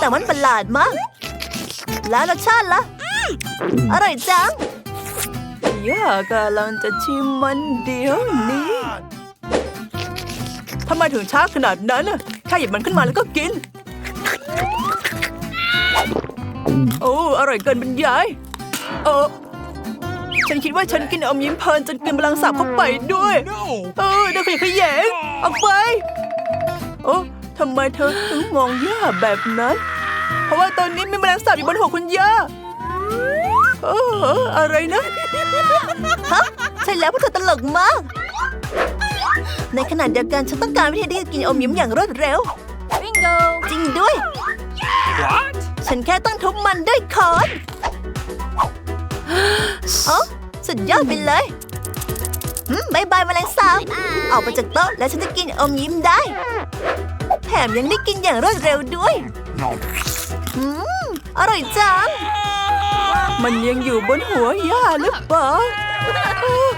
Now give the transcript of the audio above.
แต่มันประหลาดมาก แล้วรสชาติล่ะอร่อยจังย่ากำลังจะชิมมันเดี๋ยวนี้ทำไมถึงช้าขนาดนั้นน่ะแค่หยิบมันขึ้นมาแล้วก็กิน โอ้อร่อยเกินบรรยายเออฉันคิดว่าฉันกินอมยิ้มเพลินจนกินพลังสาบเข้าไปด้วย เออเดี๋ยวขยะแขยงออกไป ทำไมเธอถึงมองย่าแบบนั้น เพราะว่าตอนนี้มีแมลงสาบอยู่บนหัวคุณย่าเอออะไรนะฮะใช่แล้วพวกเธอตลกมาก ในขณะเดียวกันฉันต้องการวิธีที่จะกินอมยิ้มอย่างรวดเร็ว Bingo! จริงด้วยฉันแค่ต้องทุบมันด้วยค้อนเอ๋อสุดยอดไปเลยอืมบายบายแมลงสาบออกไปจากโต๊ะแล้วฉันจะกินอมยิ้มได้แถ มยังได้กินอย่างรวดเร็วด้วยอืมอร่อยจัง มันยังอยู่บนหัวย่าหรือเปล่า